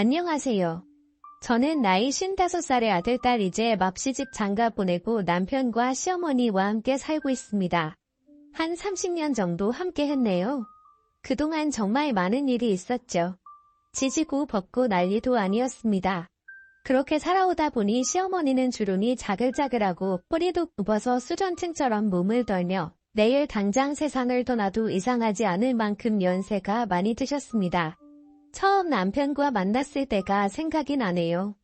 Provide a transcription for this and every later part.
안녕하세요. 저는 나이 55살의 아들, 딸 이제 막 시집 장가 보내고 남편과 시어머니와 함께 살고 있습니다. 한 30년 정도 함께 했네요. 그동안 정말 많은 일이 있었죠. 지지고 벅고 난리도 아니었습니다. 그렇게 살아오다 보니 시어머니는 주름이 자글자글하고 뿌리도 굽어서 수전층처럼 몸을 떨며 내일 당장 세상을 떠나도 이상하지 않을 만큼 연세가 많이 드셨습니다. 처음 남편과 만났을 때가 생각이 나네요.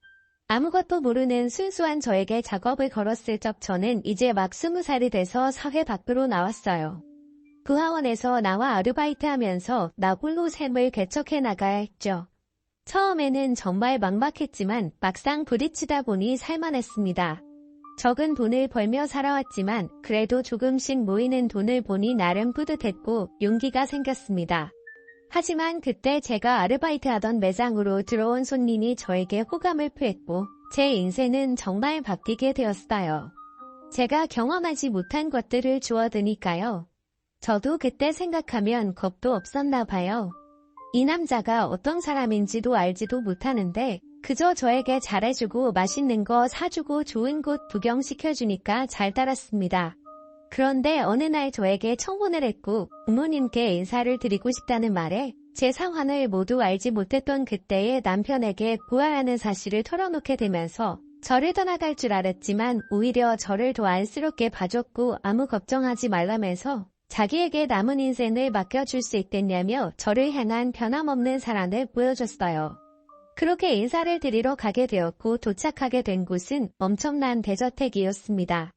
아무것도 모르는 순수한 저에게 작업을 걸었을 적 저는 이제 막 스무 살이 돼서 사회 밖으로 나왔어요. 부하원에서 나와 아르바이트 하면서 나 홀로 샘을 개척해 나가야 했죠. 처음에는 정말 막막했지만 막상 부딪히다 보니 살만했습니다. 적은 돈을 벌며 살아왔지만 그래도 조금씩 모이는 돈을 보니 나름 뿌듯했고 용기가 생겼습니다. 하지만 그때 제가 아르바이트 하던 매장으로 들어온 손님이 저에게 호감을 표했고 제 인생은 정말 바뀌게 되었어요. 제가 경험하지 못한 것들을 주어드니까요. 저도 그때 생각하면 겁도 없었나 봐요. 이 남자가 어떤 사람인지도 알지도 못하는데 그저 저에게 잘해주고 맛있는 거 사주고 좋은 곳 구경시켜주니까 잘 따랐습니다. 그런데 어느 날 저에게 청혼을 했고 부모님께 인사를 드리고 싶다는 말에 제 상황을 모두 알지 못했던 그때의 남편에게 보아하는 사실을 털어놓게 되면서 저를 떠나갈 줄 알았지만 오히려 저를 더 안쓰럽게 봐줬고 아무 걱정하지 말라면서 자기에게 남은 인생을 맡겨줄 수 있겠냐며 저를 향한 변함없는 사랑을 보여줬어요. 그렇게 인사를 드리러 가게 되었고 도착하게 된 곳은 엄청난 대저택이었습니다.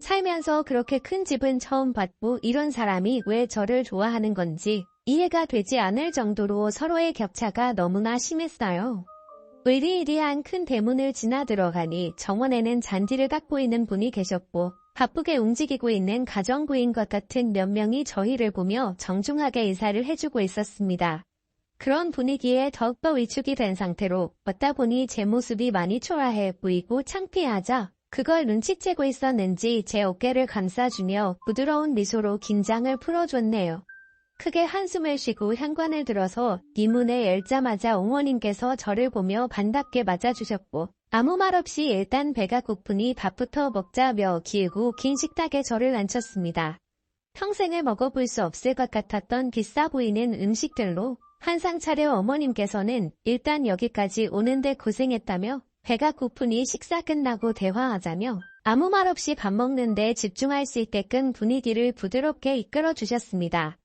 살면서 그렇게 큰 집은 처음 봤고 이런 사람이 왜 저를 좋아하는 건지 이해가 되지 않을 정도로 서로의 격차가 너무나 심했어요. 의리의리한 큰 대문을 지나 들어가니 정원에는 잔디를 닦고 있는 분이 계셨고 바쁘게 움직이고 있는 가정부인 것 같은 몇 명이 저희를 보며 정중하게 인사를 해주고 있었습니다. 그런 분위기에 더욱더 위축이 된 상태로 걷다 보니 제 모습이 많이 초라해 보이고 창피하자 그걸 눈치채고 있었는지 제 어깨를 감싸주며 부드러운 미소로 긴장을 풀어줬네요. 크게 한숨을 쉬고 현관을 들어서 이 문에 열자마자 옹호님께서 저를 보며 반갑게 맞아주셨고 아무 말 없이 일단 배가 고프니 밥부터 먹자며 기우고 긴 식탁에 저를 앉혔습니다. 평생을 먹어볼 수 없을 것 같았던 비싸 보이는 음식들로 한상 차려 어머님께서는 일단 여기까지 오는데 고생했다며 배가 고프니 식사 끝나고 대화하자며 아무 말 없이 밥 먹는데 집중할 수 있게끔 분위기를 부드럽게 이끌어 주셨습니다.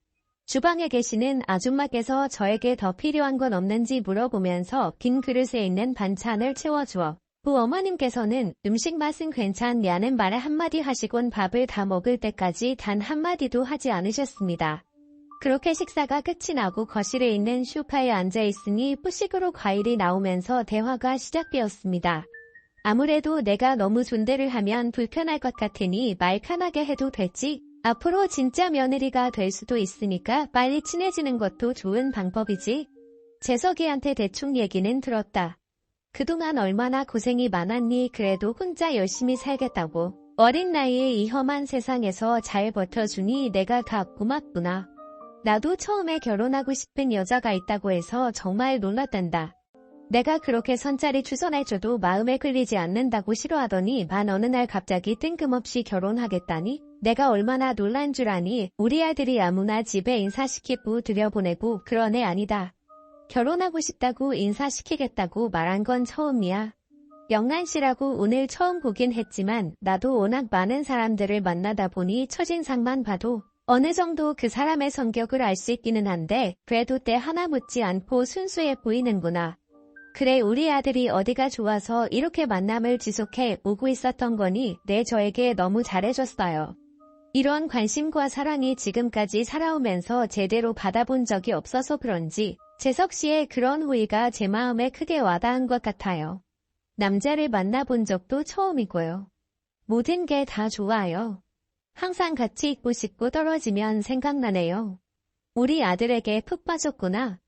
주방에 계시는 아줌마께서 저에게 더 필요한 건 없는지 물어보면서 빈 그릇에 있는 반찬을 채워주어 부 어머님께서는 음식 맛은 괜찮냐는 말에 한마디 하시곤 밥을 다 먹을 때까지 단 한마디도 하지 않으셨습니다. 그렇게 식사가 끝이 나고 거실에 있는 쇼파에 앉아 있으니 푸식으로 과일이 나오면서 대화가 시작되었습니다. 아무래도 내가 너무 존대를 하면 불편할 것 같으니 말 편하게 해도 되지. 앞으로 진짜 며느리가 될 수도 있으니까 빨리 친해지는 것도 좋은 방법이지. 재석이한테 대충 얘기는 들었다. 그동안 얼마나 고생이 많았니 그래도 혼자 열심히 살겠다고. 어린 나이에 이 험한 세상에서 잘 버텨주니 내가 다 고맙구나. 나도 처음에 결혼하고 싶은 여자가 있다고 해서 정말 놀랐단다. 내가 그렇게 선짜리 추선해줘도 마음에 끌리지 않는다고 싫어하더니 만 어느 날 갑자기 뜬금없이 결혼하겠다니? 내가 얼마나 놀란 줄 아니? 우리 아들이 아무나 집에 인사시키고 들여보내고 그런 애 아니다. 결혼하고 싶다고 인사시키겠다고 말한 건 처음이야. 영란 씨라고 오늘 처음 보긴 했지만 나도 워낙 많은 사람들을 만나다 보니 첫인상만 봐도 어느 정도 그 사람의 성격을 알 수 있기는 한데 그래도 때 하나 묻지 않고 순수해 보이는구나. 그래 우리 아들이 어디가 좋아서 이렇게 만남을 지속해 오고 있었던 거니 내 저에게 너무 잘해줬어요. 이런 관심과 사랑이 지금까지 살아오면서 제대로 받아본 적이 없어서 그런지 재석 씨의 그런 호의가 제 마음에 크게 와닿은 것 같아요. 남자를 만나본 적도 처음이고요. 모든 게 다 좋아요. 항상 같이 있고 싶고 떨어지면 생각나네요. 우리 아들에게 푹 빠졌구나.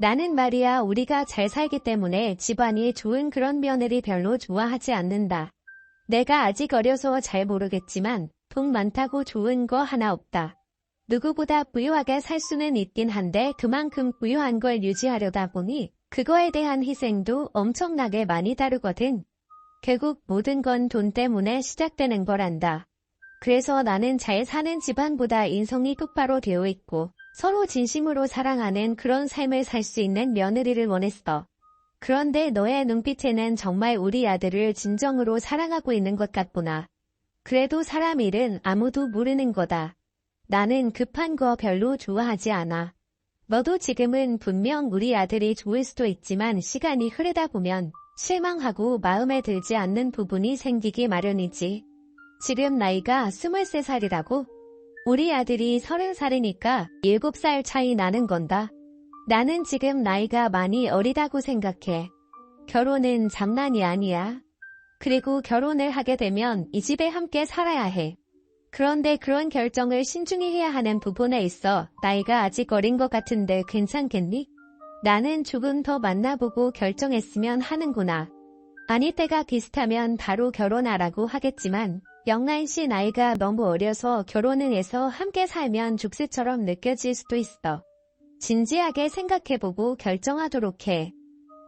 나는 말이야 우리가 잘 살기 때문에 집안이 좋은 그런 며느리 별로 좋아하지 않는다. 내가 아직 어려서 잘 모르겠지만 돈 많다고 좋은 거 하나 없다. 누구보다 부유하게 살 수는 있긴 한데 그만큼 부유한 걸 유지하려다 보니 그거에 대한 희생도 엄청나게 많이 다르거든. 결국 모든 건 돈 때문에 시작되는 거란다. 그래서 나는 잘 사는 집안보다 인성이 똑바로 되어 있고 서로 진심으로 사랑하는 그런 삶을 살 수 있는 며느리를 원했어. 그런데 너의 눈빛에는 정말 우리 아들을 진정으로 사랑하고 있는 것 같구나. 그래도 사람 일은 아무도 모르는 거다. 나는 급한 거 별로 좋아하지 않아. 너도 지금은 분명 우리 아들이 좋을 수도 있지만 시간이 흐르다 보면 실망하고 마음에 들지 않는 부분이 생기기 마련이지. 지금 나이가 23살이라고? 우리 아들이 30살이니까 7살 차이 나는 건다. 나는 지금 나이가 많이 어리다고 생각해. 결혼은 장난이 아니야. 그리고 결혼을 하게 되면 이 집에 함께 살아야 해. 그런데 그런 결정을 신중히 해야 하는 부분에 있어 나이가 아직 어린 것 같은데 괜찮겠니? 나는 조금 더 만나보고 결정했으면 하는구나. 아니 때가 비슷하면 바로 결혼하라고 하겠지만 영란 씨 나이가 너무 어려서 결혼을 해서 함께 살면 죽스처럼 느껴질 수도 있어. 진지하게 생각해보고 결정하도록 해.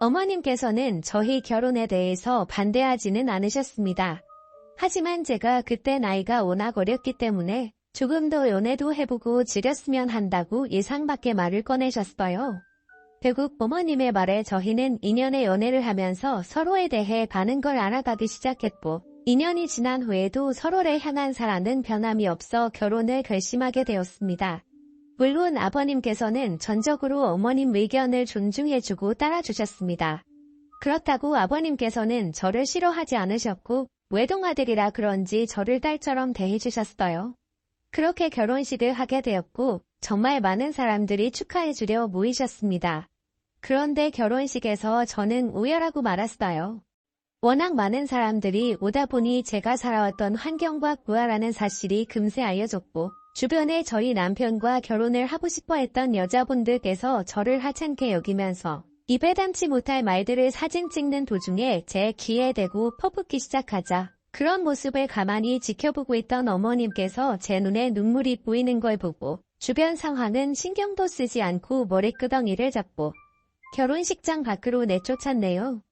어머님께서는 저희 결혼에 대해서 반대하지는 않으셨습니다. 하지만 제가 그때 나이가 워낙 어렸기 때문에 조금 더 연애도 해보고 즐겼으면 한다고 예상 밖의 말을 꺼내셨어요. 결국 어머님의 말에 저희는 2년의 연애를 하면서 서로에 대해 많은 걸 알아가기 시작했고 2년이 지난 후에도 서로를 향한 사랑은 변함이 없어 결혼을 결심하게 되었습니다. 물론 아버님께서는 전적으로 어머님 의견을 존중해주고 따라주셨습니다. 그렇다고 아버님께서는 저를 싫어하지 않으셨고 외동아들이라 그런지 저를 딸처럼 대해주셨어요. 그렇게 결혼식을 하게 되었고 정말 많은 사람들이 축하해주려 모이셨습니다. 그런데 결혼식에서 저는 우열하고 말았어요. 워낙 많은 사람들이 오다 보니 제가 살아왔던 환경과 구하라는 사실이 금세 알려졌고 주변에 저희 남편과 결혼을 하고 싶어 했던 여자분들께서 저를 하찮게 여기면서 입에 담지 못할 말들을 사진 찍는 도중에 제 귀에 대고 퍼붓기 시작하자 그런 모습을 가만히 지켜보고 있던 어머님께서 제 눈에 눈물이 보이는 걸 보고 주변 상황은 신경도 쓰지 않고 머리끄덩이를 잡고 결혼식장 밖으로 내쫓았네요.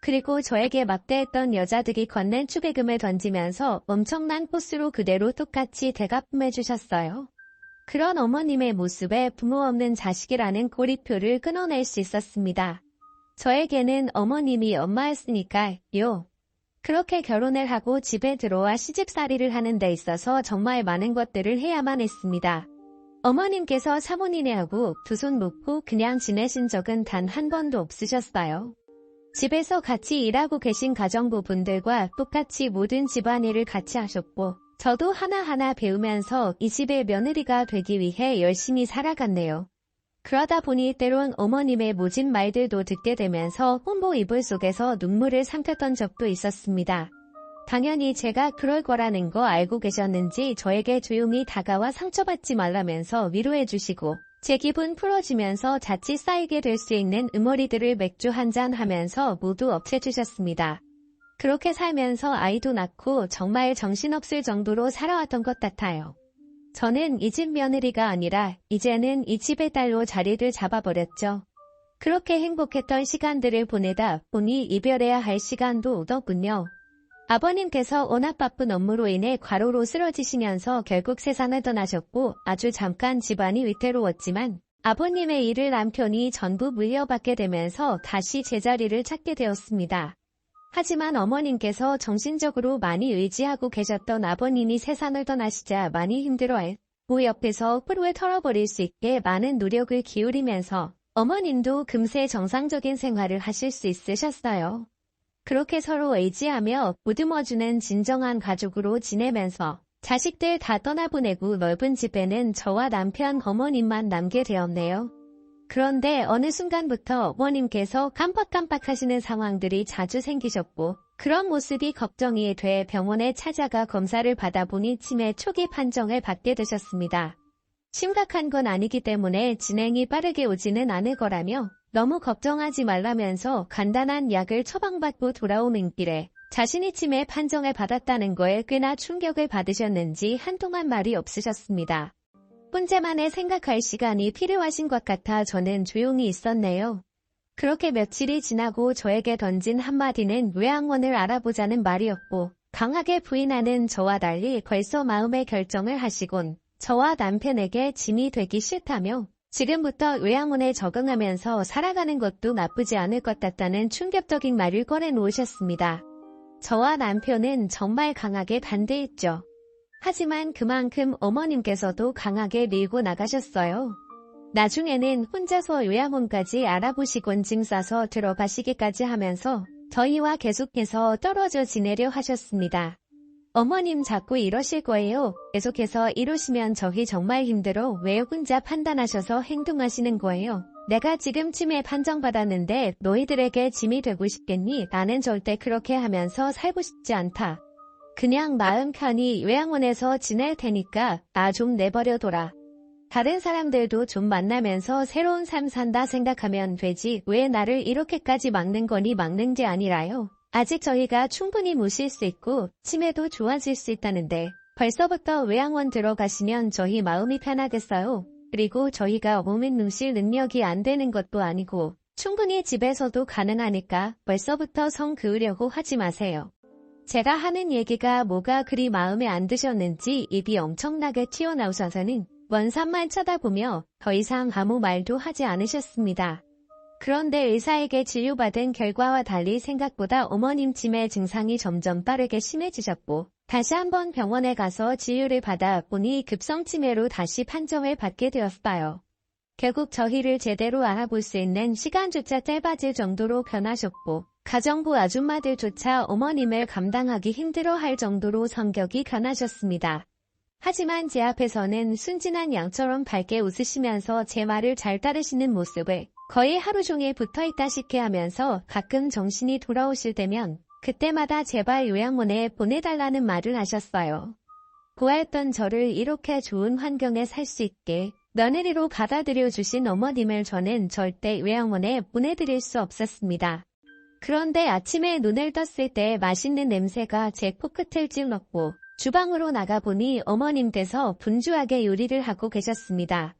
그리고 저에게 막대했던 여자들이 건넨 추배금을 던지면서 엄청난 포스로 그대로 똑같이 대가품해 주셨어요. 그런 어머님의 모습에 부모 없는 자식이라는 꼬리표를 끊어낼 수 있었습니다. 저에게는 어머님이 엄마였으니까요. 그렇게 결혼을 하고 집에 들어와 시집살이를 하는 데 있어서 정말 많은 것들을 해야만 했습니다. 어머님께서 사모님네하고 두 손 놓고 그냥 지내신 적은 단 한 번도 없으셨어요. 집에서 같이 일하고 계신 가정부 분들과 똑같이 모든 집안일을 같이 하셨고 저도 하나하나 배우면서 이 집의 며느리가 되기 위해 열심히 살아갔네요. 그러다 보니 때론 어머님의 모진 말들도 듣게 되면서 홍보 이불 속에서 눈물을 삼켰던 적도 있었습니다. 당연히 제가 그럴 거라는 거 알고 계셨는지 저에게 조용히 다가와 상처받지 말라면서 위로해 주시고 제 기분 풀어지면서 자칫 쌓이게 될 수 있는 음머리들을 맥주 한 잔 하면서 모두 없애주셨습니다. 그렇게 살면서 아이도 낳고 정말 정신없을 정도로 살아왔던 것 같아요. 저는 이 집 며느리가 아니라 이제는 이 집의 딸로 자리를 잡아버렸죠. 그렇게 행복했던 시간들을 보내다 보니 이별해야 할 시간도 오더군요. 아버님께서 워낙 바쁜 업무로 인해 과로로 쓰러지시면서 결국 세상을 떠나셨고 아주 잠깐 집안이 위태로웠지만 아버님의 일을 남편이 전부 물려받게 되면서 다시 제자리를 찾게 되었습니다. 하지만 어머님께서 정신적으로 많이 의지하고 계셨던 아버님이 세상을 떠나시자 많이 힘들어했고 옆에서 프로에 털어버릴 수 있게 많은 노력을 기울이면서 어머님도 금세 정상적인 생활을 하실 수 있으셨어요. 그렇게 서로 의지하며 보듬어주는 진정한 가족으로 지내면서 자식들 다 떠나보내고 넓은 집에는 저와 남편 어머님만 남게 되었네요. 그런데 어느 순간부터 어머님께서 깜빡깜빡 하시는 상황들이 자주 생기셨고 그런 모습이 걱정이 돼 병원에 찾아가 검사를 받아보니 치매 초기 판정을 받게 되셨습니다. 심각한 건 아니기 때문에 진행이 빠르게 오지는 않을 거라며 너무 걱정하지 말라면서 간단한 약을 처방받고 돌아오는 길에 자신이 치매 판정을 받았다는 거에 꽤나 충격을 받으셨는지 한동안 말이 없으셨습니다. 혼자만의 생각할 시간이 필요하신 것 같아 저는 조용히 있었네요. 그렇게 며칠이 지나고 저에게 던진 한마디는 외양원을 알아보자는 말이었고 강하게 부인하는 저와 달리 벌써 마음의 결정을 하시곤 저와 남편에게 짐이 되기 싫다며 지금부터 외양원에 적응하면서 살아가는 것도 나쁘지 않을 것 같다는 충격적인 말을 꺼내놓으셨습니다. 저와 남편은 정말 강하게 반대했죠. 하지만 그만큼 어머님께서도 강하게 밀고 나가셨어요. 나중에는 혼자서 요양원까지 알아보시곤 짐 싸서 들어가시기까지 하면서 저희와 계속해서 떨어져 지내려 하셨습니다. 어머님 자꾸 이러실 거예요. 계속해서 이러시면 저희 정말 힘들어 왜 혼자 판단하셔서 행동하시는 거예요. 내가 지금 치매 판정받았는데 너희들에게 짐이 되고 싶겠니? 나는 절대 그렇게 하면서 살고 싶지 않다. 그냥 마음 편히 요양원에서 지낼 테니까 나 좀 내버려둬라. 다른 사람들도 좀 만나면서 새로운 삶 산다 생각하면 되지 왜 나를 이렇게까지 막는 거니 막는 게 아니라요. 아직 저희가 충분히 모실 수 있고 치매도 좋아질 수 있다는데 벌써부터 외양원 들어가시면 저희 마음이 편하겠어요. 그리고 저희가 몸을 누실 능력이 안 되는 것도 아니고 충분히 집에서도 가능하니까 벌써부터 성 그으려고 하지 마세요. 제가 하는 얘기가 뭐가 그리 마음에 안 드셨는지 입이 엄청나게 튀어나오셔서는 원산만 쳐다보며 더 이상 아무 말도 하지 않으셨습니다. 그런데 의사에게 진료받은 결과와 달리 생각보다 어머님 치매 증상이 점점 빠르게 심해지셨고 다시 한번 병원에 가서 진료를 받아 보니 급성 치매로 다시 판정을 받게 되었어요. 결국 저희를 제대로 알아볼 수 있는 시간조차 짧아질 정도로 변하셨고 가정부 아줌마들조차 어머님을 감당하기 힘들어 할 정도로 성격이 변하셨습니다. 하지만 제 앞에서는 순진한 양처럼 밝게 웃으시면서 제 말을 잘 따르시는 모습을 거의 하루 종일 붙어있다시피 하면서 가끔 정신이 돌아오실 때면 그때마다 제발 요양원에 보내달라는 말을 하셨어요. 고아였던 저를 이렇게 좋은 환경에 살 수 있게 며느리로 받아들여 주신 어머님을 저는 절대 요양원에 보내드릴 수 없었습니다. 그런데 아침에 눈을 떴을 때 맛있는 냄새가 제 코끝을 찔렀고 주방으로 나가보니 어머님께서 분주하게 요리를 하고 계셨습니다.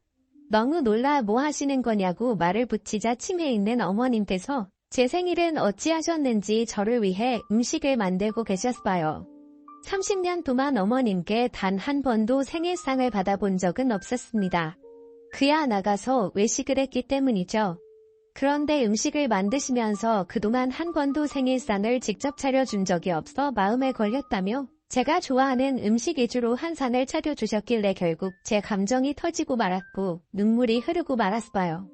너무 놀라 뭐 하시는 거냐고 말을 붙이자 침에 있는 어머님께서 제 생일은 어찌하셨는지 저를 위해 음식을 만들고 계셨어요. 30년 동안 어머님께 단 한 번도 생일상을 받아본 적은 없었습니다. 그야 나가서 외식을 했기 때문이죠. 그런데 음식을 만드시면서 그동안 한 번도 생일상을 직접 차려준 적이 없어 마음에 걸렸다며 제가 좋아하는 음식 위주로 한 상을 차려주셨길래 결국 제 감정이 터지고 말았고 눈물이 흐르고 말았어요.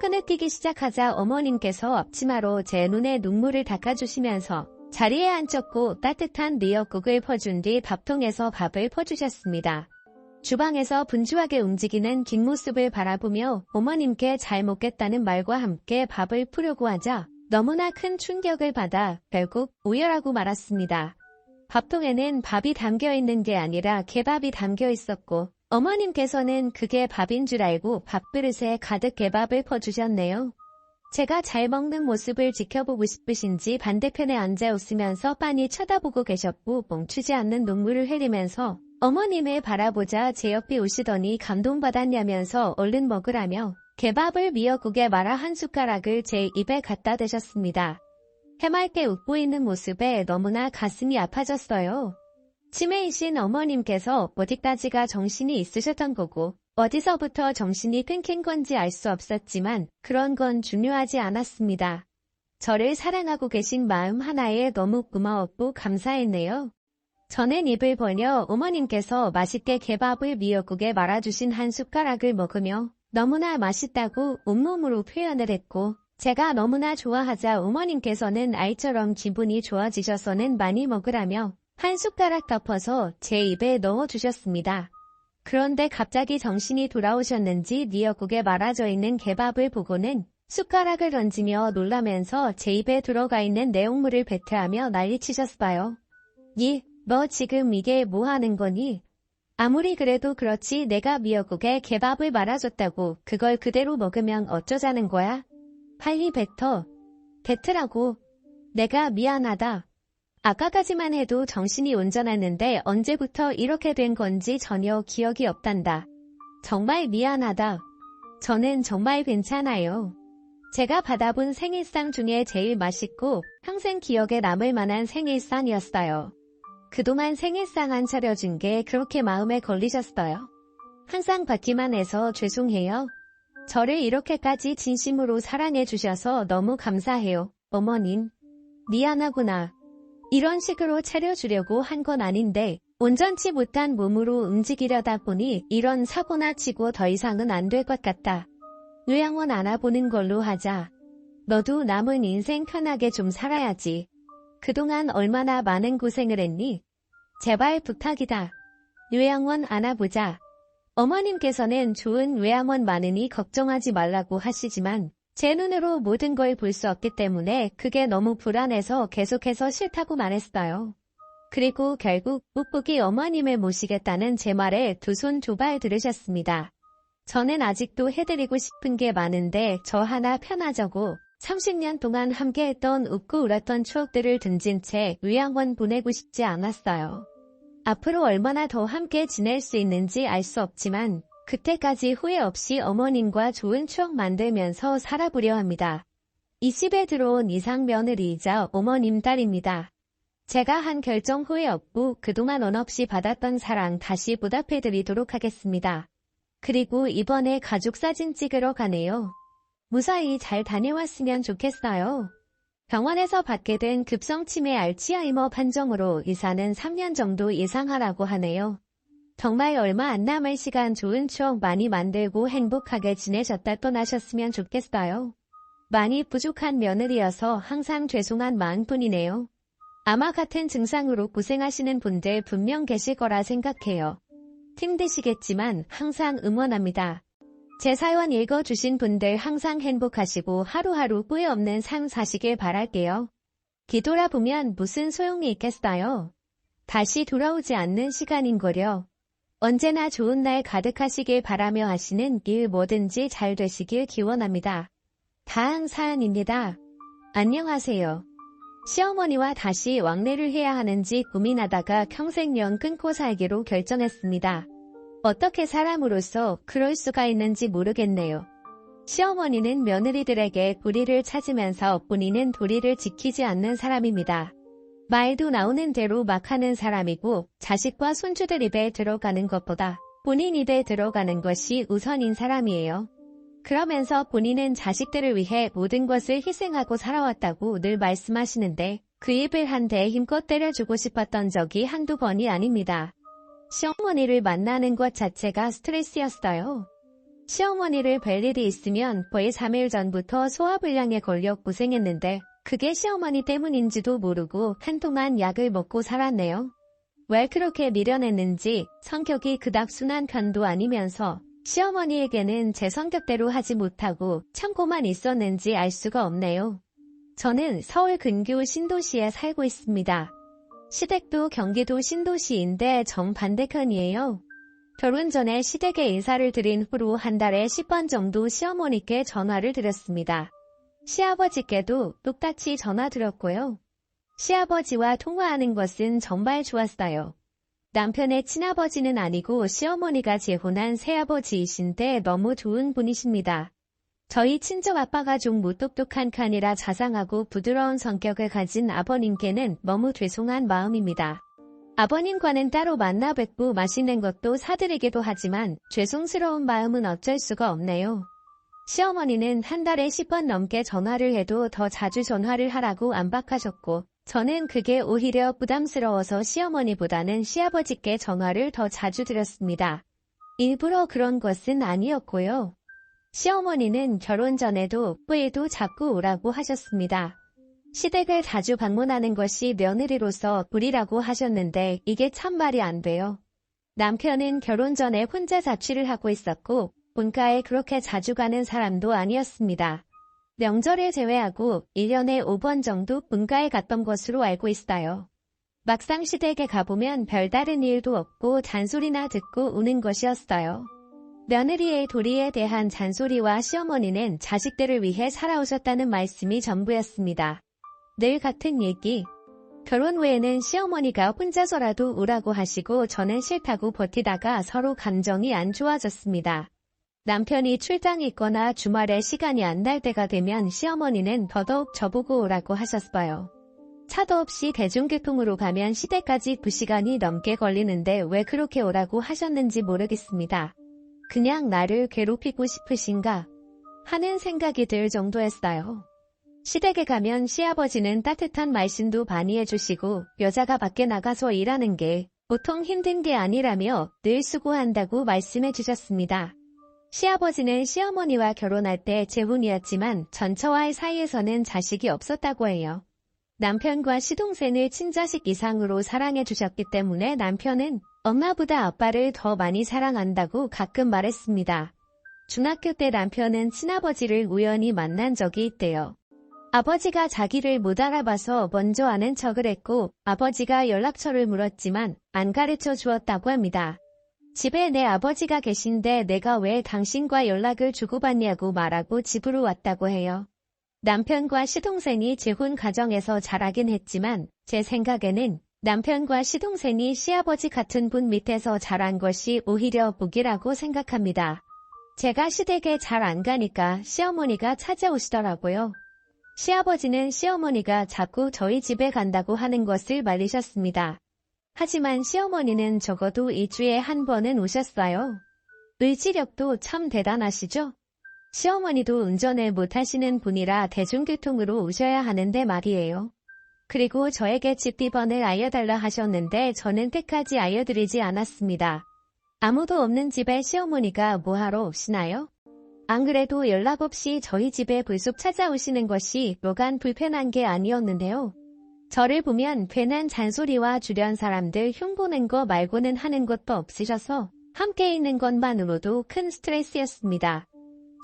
끊으뛰기 시작하자 어머님께서 앞치마로 제 눈에 눈물을 닦아주시면서 자리에 앉혔고 따뜻한 미역국을 퍼준 뒤 밥통에서 밥을 퍼주셨습니다. 주방에서 분주하게 움직이는 뒷모습을 바라보며 어머님께 잘 먹겠다는 말과 함께 밥을 푸려고 하자 너무나 큰 충격을 받아 결국 오열하고 말았습니다. 밥통에는 밥이 담겨 있는 게 아니라 개밥이 담겨 있었고 어머님께서는 그게 밥인 줄 알고 밥그릇에 가득 개밥을 퍼주셨네요. 제가 잘 먹는 모습을 지켜보고 싶으신지 반대편에 앉아 웃으면서 빤히 쳐다보고 계셨고 멈추지 않는 눈물을 흘리면서 어머님을 바라보자 제 옆에 오시더니 감동받았냐면서 얼른 먹으라며 개밥을 미역국에 말아 한 숟가락을 제 입에 갖다 대셨습니다. 해맑게 웃고 있는 모습에 너무나 가슴이 아파졌어요. 치매이신 어머님께서 어디까지가 정신이 있으셨던 거고 어디서부터 정신이 끊긴 건지 알 수 없었지만 그런 건 중요하지 않았습니다. 저를 사랑하고 계신 마음 하나에 너무 고마웠고 감사했네요. 저는 입을 벌려 어머님께서 맛있게 개밥을 미역국에 말아주신 한 숟가락을 먹으며 너무나 맛있다고 온몸으로 표현을 했고 제가 너무나 좋아하자 어머님께서는 아이처럼 기분이 좋아지셔서는 많이 먹으라며 한 숟가락 덮어서 제 입에 넣어주셨습니다. 그런데 갑자기 정신이 돌아오셨는지 미역국에 말아져 있는 개밥을 보고는 숟가락을 던지며 놀라면서 제 입에 들어가 있는 내용물을 배틀하며 난리치셨어요. 이, 너 지금 이게 뭐 하는 거니? 아무리 그래도 그렇지 내가 미역국에 개밥을 말아줬다고 그걸 그대로 먹으면 어쩌자는 거야? 빨리 뱉어. 뱉으라고. 내가 미안하다. 아까까지만 해도 정신이 온전했는데 언제부터 이렇게 된 건지 전혀 기억이 없단다. 정말 미안하다. 저는 정말 괜찮아요. 제가 받아본 생일상 중에 제일 맛있고 평생 기억에 남을 만한 생일상이었어요. 그동안 생일상 안 차려준 게 그렇게 마음에 걸리셨어요. 항상 받기만 해서 죄송해요. 저를 이렇게까지 진심으로 사랑해 주셔서 너무 감사해요. 어머님. 미안하구나. 이런 식으로 차려주려고 한 건 아닌데 온전치 못한 몸으로 움직이려다 보니 이런 사고나 치고 더 이상은 안 될 것 같다. 요양원 알아보는 걸로 하자. 너도 남은 인생 편하게 좀 살아야지. 그동안 얼마나 많은 고생을 했니? 제발 부탁이다. 요양원 안아보자. 어머님께서는 좋은 요양원 많으니 걱정하지 말라고 하시지만 제 눈으로 모든 걸 볼 수 없기 때문에 그게 너무 불안해서 계속해서 싫다고 말했어요. 그리고 결국 묵묵이 어머님을 모시겠다는 제 말에 두 손 조발 들으셨습니다. 저는 아직도 해드리고 싶은 게 많은데 저 하나 편하자고 30년 동안 함께했던 웃고 울었던 추억들을 등진 채 요양원 보내고 싶지 않았어요. 앞으로 얼마나 더 함께 지낼 수 있는지 알 수 없지만 그때까지 후회 없이 어머님과 좋은 추억 만들면서 살아보려 합니다. 이 집에 들어온 이상 며느리이자 어머님 딸입니다. 제가 한 결정 후회 없고 그동안 원 없이 받았던 사랑 다시 보답해드리도록 하겠습니다. 그리고 이번에 가족 사진 찍으러 가네요. 무사히 잘 다녀왔으면 좋겠어요. 병원에서 받게 된 급성치매 알츠하이머 판정으로 의사는 3년 정도 예상하라고 하네요. 정말 얼마 안 남을 시간 좋은 추억 많이 만들고 행복하게 지내셨다 떠나셨으면 좋겠어요. 많이 부족한 며느리여서 항상 죄송한 마음뿐이네요. 아마 같은 증상으로 고생하시는 분들 분명 계실 거라 생각해요. 힘드시겠지만 항상 응원합니다. 제 사연 읽어주신 분들 항상 행복하시고 하루하루 후회 없는 삶 사시길 바랄게요. 뒤돌아보면 무슨 소용이 있겠어요. 다시 돌아오지 않는 시간인 거려. 언제나 좋은 날 가득하시길 바라며 하시는 일 뭐든지 잘 되시길 기원합니다. 다음 사연입니다. 안녕하세요. 시어머니와 다시 왕래를 해야 하는지 고민하다가 평생연 끊고 살기로 결정했습니다. 어떻게 사람으로서 그럴 수가 있는지 모르겠네요. 시어머니는 며느리들에게 도리를 찾으면서 본인은 도리를 지키지 않는 사람입니다. 말도 나오는 대로 막 하는 사람이고 자식과 손주들 입에 들어가는 것보다 본인 입에 들어가는 것이 우선인 사람이에요. 그러면서 본인은 자식들을 위해 모든 것을 희생하고 살아왔다고 늘 말씀하시는데 그 입을 한 대 힘껏 때려주고 싶었던 적이 한두 번이 아닙니다. 시어머니를 만나는 것 자체가 스트레스였어요. 시어머니를 뵐 일이 있으면 거의 3일 전부터 소화불량에 걸려 고생했는데 그게 시어머니 때문인지도 모르고 한동안 약을 먹고 살았네요. 왜 그렇게 미련했는지 성격이 그닥 순한 편도 아니면서 시어머니에게는 제 성격대로 하지 못하고 참고만 있었는지 알 수가 없네요. 저는 서울 근교 신도시에 살고 있습니다. 시댁도 경기도 신도시인데 정반대편이에요. 결혼 전에 시댁에 인사를 드린 후로 한 달에 10번 정도 시어머니께 전화를 드렸습니다. 시아버지께도 똑같이 전화 드렸고요. 시아버지와 통화하는 것은 정말 좋았어요. 남편의 친아버지는 아니고 시어머니가 재혼한 새아버지이신데 너무 좋은 분이십니다. 저희 친정 아빠가 좀 무 똑똑한 편이라 자상하고 부드러운 성격을 가진 아버님께는 너무 죄송한 마음입니다. 아버님과는 따로 만나 뵙고 맛있는 것도 사드리기도 하지만 죄송스러운 마음은 어쩔 수가 없네요. 시어머니는 한 달에 10번 넘게 전화를 해도 더 자주 전화를 하라고 안박하셨고 저는 그게 오히려 부담스러워서 시어머니보다는 시아버지께 전화를 더 자주 드렸습니다. 일부러 그런 것은 아니었고요. 시어머니는 결혼 전에도 후에도 자꾸 오라고 하셨습니다. 시댁을 자주 방문하는 것이 며느리로서 불이라고 하셨는데 이게 참 말이 안 돼요. 남편은 결혼 전에 혼자 자취를 하고 있었고 본가에 그렇게 자주 가는 사람도 아니었습니다. 명절을 제외하고 1년에 5번 정도 본가에 갔던 것으로 알고 있어요. 막상 시댁에 가보면 별다른 일도 없고 잔소리나 듣고 우는 것이었어요. 며느리의 도리에 대한 잔소리와 시어머니는 자식들을 위해 살아오셨다는 말씀이 전부였습니다. 늘 같은 얘기. 결혼 후에는 시어머니가 혼자서라도 오라고 하시고 저는 싫다고 버티다가 서로 감정이 안 좋아졌습니다. 남편이 출장 있거나 주말에 시간이 안 날 때가 되면 시어머니는 더더욱 저보고 오라고 하셨어요. 차도 없이 대중교통으로 가면 시대까지 2시간이 넘게 걸리는데 왜 그렇게 오라고 하셨는지 모르겠습니다. 그냥 나를 괴롭히고 싶으신가 하는 생각이 들 정도였어요. 시댁에 가면 시아버지는 따뜻한 말씀도 많이 해주시고 여자가 밖에 나가서 일하는 게 보통 힘든 게 아니라며 늘 수고한다고 말씀해 주셨습니다. 시아버지는 시어머니와 결혼할 때 재혼이었지만 전처와의 사이에서는 자식이 없었다고 해요. 남편과 시동생을 친자식 이상으로 사랑해 주셨기 때문에 남편은 엄마보다 아빠를 더 많이 사랑한다고 가끔 말했습니다. 중학교 때 남편은 친아버지를 우연히 만난 적이 있대요. 아버지가 자기를 못 알아봐서 먼저 아는 척을 했고 아버지가 연락처를 물었지만 안 가르쳐 주었다고 합니다. 집에 내 아버지가 계신데 내가 왜 당신과 연락을 주고받냐고 말하고 집으로 왔다고 해요. 남편과 시동생이 재혼 가정에서 자라긴 했지만 제 생각에는 남편과 시동생이 시아버지 같은 분 밑에서 자란 것이 오히려 복이라고 생각합니다. 제가 시댁에 잘 안 가니까 시어머니가 찾아오시더라고요. 시아버지는 시어머니가 자꾸 저희 집에 간다고 하는 것을 말리셨습니다. 하지만 시어머니는 적어도 2주에 한 번은 오셨어요. 의지력도 참 대단하시죠? 시어머니도 운전을 못하시는 분이라 대중교통으로 오셔야 하는데 말이에요. 그리고 저에게 집 비번을 알려달라 하셨는데 저는 끝까지 알려드리지 않았습니다. 아무도 없는 집에 시어머니가 뭐하러 오시나요? 안 그래도 연락 없이 저희 집에 불쑥 찾아오시는 것이 뭐간 불편한 게 아니었는데요. 저를 보면 괜한 잔소리와 주변 사람들 흉보는 거 말고는 하는 것도 없으셔서 함께 있는 것만으로도 큰 스트레스였습니다.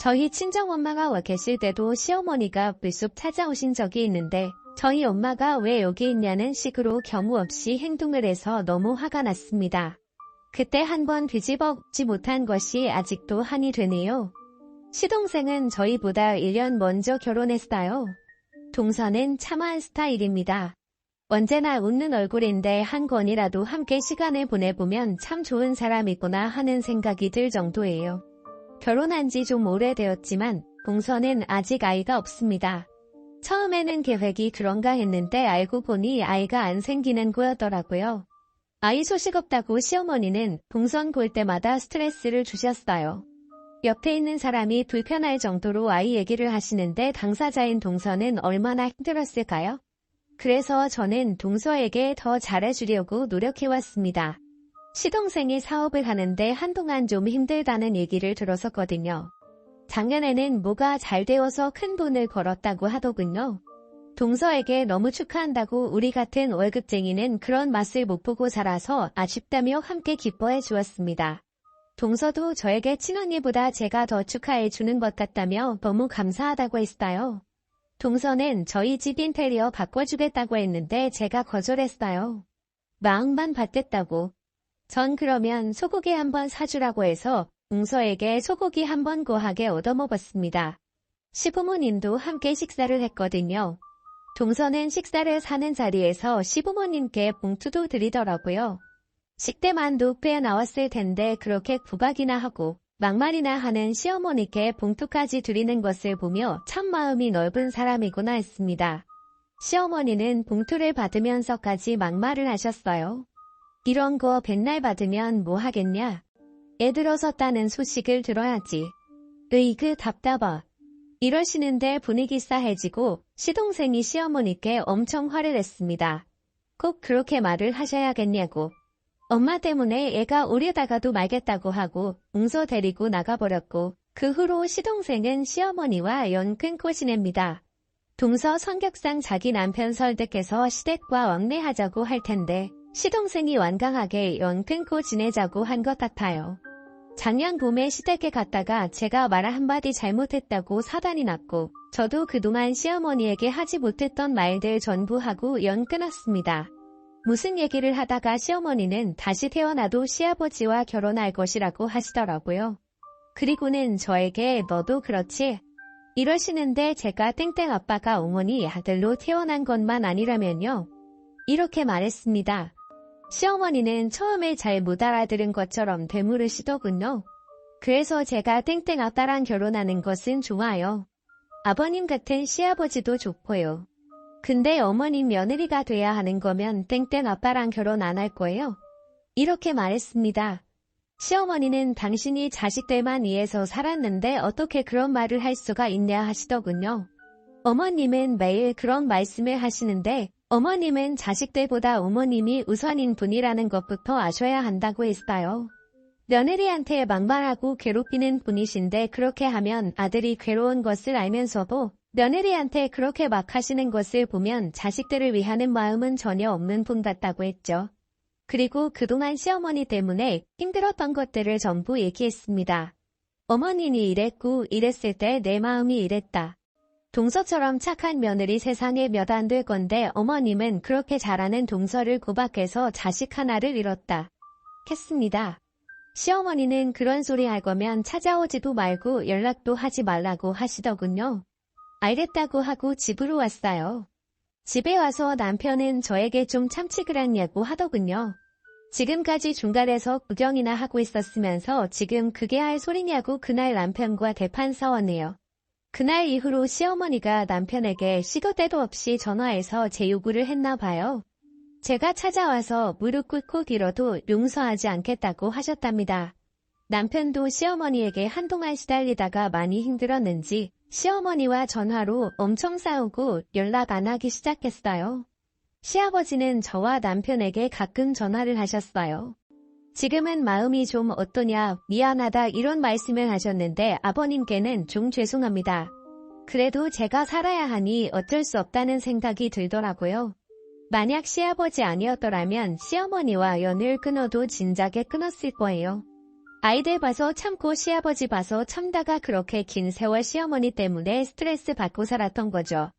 저희 친정엄마가 와 계실 때도 시어머니가 불쑥 찾아오신 적이 있는데 저희 엄마가 왜 여기 있냐는 식으로 경우 없이 행동을 해서 너무 화가 났습니다. 그때 한 번 뒤집어 지 못한 것이 아직도 한이 되네요. 시동생은 저희보다 1년 먼저 결혼했어요. 동서는 참한 스타일입니다. 언제나 웃는 얼굴인데 한 건이라도 함께 시간을 보내보면 참 좋은 사람이구나 하는 생각이 들 정도예요. 결혼한 지 좀 오래되었지만 동서는 아직 아이가 없습니다. 처음에는 계획이 그런가 했는데 알고 보니 아이가 안 생기는 거였더라고요. 아이 소식 없다고 시어머니는 동선 볼 때마다 스트레스를 주셨어요. 옆에 있는 사람이 불편할 정도로 아이 얘기를 하시는데 당사자인 동서는 얼마나 힘들었을까요? 그래서 저는 동서에게 더 잘해주려고 노력해왔습니다. 시동생이 사업을 하는데 한동안 좀 힘들다는 얘기를 들었었거든요. 작년에는 뭐가 잘 되어서 큰 돈을 벌었다고 하더군요. 동서에게 너무 축하한다고 우리 같은 월급쟁이는 그런 맛을 못 보고 살아서 아쉽다며 함께 기뻐해 주었습니다. 동서도 저에게 친언니보다 제가 더 축하해 주는 것 같다며 너무 감사하다고 했어요. 동서는 저희 집 인테리어 바꿔주겠다고 했는데 제가 거절했어요. 마음만 받겠다고. 전 그러면 소고기 한번 사주라고 해서 동서에게 소고기 한 번 고하게 얻어먹었습니다. 시부모님도 함께 식사를 했거든요. 동서는 식사를 사는 자리에서 시부모님께 봉투도 드리더라고요. 식대만도 빼 나왔을 텐데 그렇게 구박이나 하고 막말이나 하는 시어머니께 봉투까지 드리는 것을 보며 참 마음이 넓은 사람이구나 했습니다. 시어머니는 봉투를 받으면서까지 막말을 하셨어요. 이런 거 백날 받으면 뭐 하겠냐? 애 들어섰다는 소식을 들어야지. 으이그 답답아. 이러시는데 분위기 싸해지고 시동생이 시어머니께 엄청 화를 냈습니다. 꼭 그렇게 말을 하셔야겠냐고. 엄마 때문에 애가 오려다가도 말겠다고 하고 웅서 데리고 나가버렸고 그 후로 시동생은 시어머니와 연 끊고 지냅니다. 동서 성격상 자기 남편 설득해서 시댁과 왕래하자고 할 텐데 시동생이 완강하게 연 끊고 지내자고 한 것 같아요. 작년 봄에 시댁에 갔다가 제가 말 한마디 잘못했다고 사단이 났고 저도 그동안 시어머니에게 하지 못했던 말들 전부 하고 연 끊었습니다. 무슨 얘기를 하다가 시어머니는 다시 태어나도 시아버지와 결혼할 것이라고 하시더라고요. 그리고는 저에게 너도 그렇지? 이러시는데 제가 땡땡 아빠가 어머니 아들로 태어난 것만 아니라면요. 이렇게 말했습니다. 시어머니는 처음에 잘 못 알아들은 것처럼 되물으시더군요. 그래서 제가 땡땡 아빠랑 결혼하는 것은 좋아요. 아버님 같은 시아버지도 좋고요. 근데 어머님 며느리가 돼야 하는 거면 땡땡 아빠랑 결혼 안 할 거예요. 이렇게 말했습니다. 시어머니는 당신이 자식들만 위해서 살았는데 어떻게 그런 말을 할 수가 있냐 하시더군요. 어머님은 매일 그런 말씀을 하시는데 어머님은 자식들보다 어머님이 우선인 분이라는 것부터 아셔야 한다고 했어요. 며느리한테 막말하고 괴롭히는 분이신데 그렇게 하면 아들이 괴로운 것을 알면서도 며느리한테 그렇게 막 하시는 것을 보면 자식들을 위하는 마음은 전혀 없는 분 같다고 했죠. 그리고 그동안 시어머니 때문에 힘들었던 것들을 전부 얘기했습니다. 어머님이 이랬고 이랬을 때 내 마음이 이랬다. 동서처럼 착한 며느리 세상에 몇 안 될 건데 어머님은 그렇게 잘하는 동서를 구박해서 자식 하나를 잃었다. 했습니다. 시어머니는 그런 소리 할 거면 찾아오지도 말고 연락도 하지 말라고 하시더군요. 알겠다고 하고 집으로 왔어요. 집에 와서 남편은 저에게 좀 참치 그랬냐고 하더군요. 지금까지 중간에서 구경이나 하고 있었으면서 지금 그게 할 소리냐고 그날 남편과 대판 싸웠네요. 그날 이후로 시어머니가 남편에게 시도 때도 없이 전화해서 제 요구를 했나 봐요. 제가 찾아와서 무릎 꿇고 빌어도 용서하지 않겠다고 하셨답니다. 남편도 시어머니에게 한동안 시달리다가 많이 힘들었는지 시어머니와 전화로 엄청 싸우고 연락 안 하기 시작했어요. 시아버지는 저와 남편에게 가끔 전화를 하셨어요. 지금은 마음이 좀 어떠냐, 미안하다 이런 말씀을 하셨는데 아버님께는 좀 죄송합니다. 그래도 제가 살아야 하니 어쩔 수 없다는 생각이 들더라고요. 만약 시아버지 아니었더라면 시어머니와 연을 끊어도 진작에 끊었을 거예요. 아이들 봐서 참고 시아버지 봐서 참다가 그렇게 긴 세월 시어머니 때문에 스트레스 받고 살았던 거죠.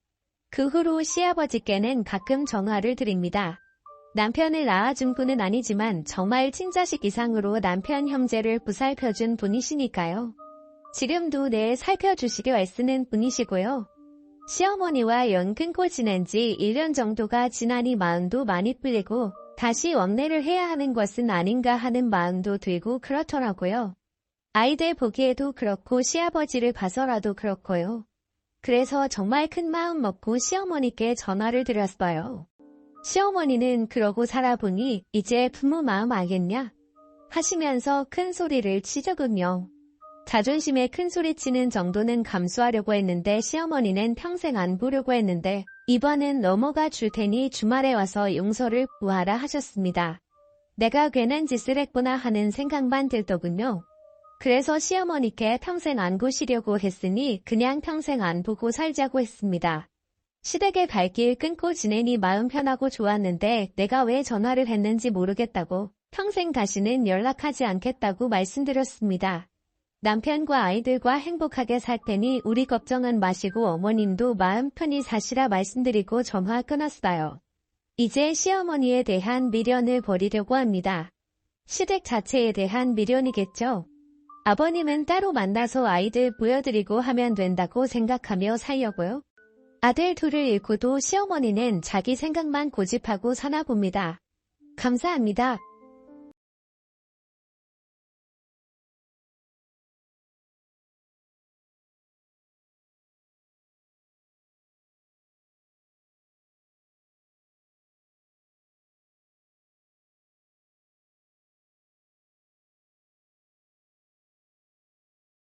그 후로 시아버지께는 가끔 전화를 드립니다. 남편을 낳아준 분은 아니지만 정말 친자식 이상으로 남편 형제를 부살펴준 분이시니까요. 지금도 내 살펴주시려 애쓰는 분이시고요. 시어머니와 연 끊고 지낸 지 1년 정도가 지나니 마음도 많이 풀리고 다시 원내를 해야 하는 것은 아닌가 하는 마음도 들고 그렇더라고요. 아이들 보기에도 그렇고 시아버지를 봐서라도 그렇고요. 그래서 정말 큰 마음 먹고 시어머니께 전화를 드렸어요. 시어머니는 그러고 살아보니 이제 부모 마음 알겠냐? 하시면서 큰 소리를 치더군요. 자존심에 큰 소리 치는 정도는 감수하려고 했는데 시어머니는 평생 안 보려고 했는데 이번엔 넘어가 줄 테니 주말에 와서 용서를 구하라 하셨습니다. 내가 괜한 짓을 했구나 하는 생각만 들더군요. 그래서 시어머니께 평생 안 보시려고 했으니 그냥 평생 안 보고 살자고 했습니다. 시댁의 발길 끊고 지내니 마음 편하고 좋았는데 내가 왜 전화를 했는지 모르겠다고 평생 다시는 연락하지 않겠다고 말씀드렸습니다. 남편과 아이들과 행복하게 살 테니 우리 걱정은 마시고 어머님도 마음 편히 사시라 말씀드리고 전화 끊었어요. 이제 시어머니에 대한 미련을 버리려고 합니다. 시댁 자체에 대한 미련이겠죠. 아버님은 따로 만나서 아이들 보여드리고 하면 된다고 생각하며 살려고요. 아들 둘을 잃고도 시어머니는 자기 생각만 고집하고 사나 봅니다. 감사합니다.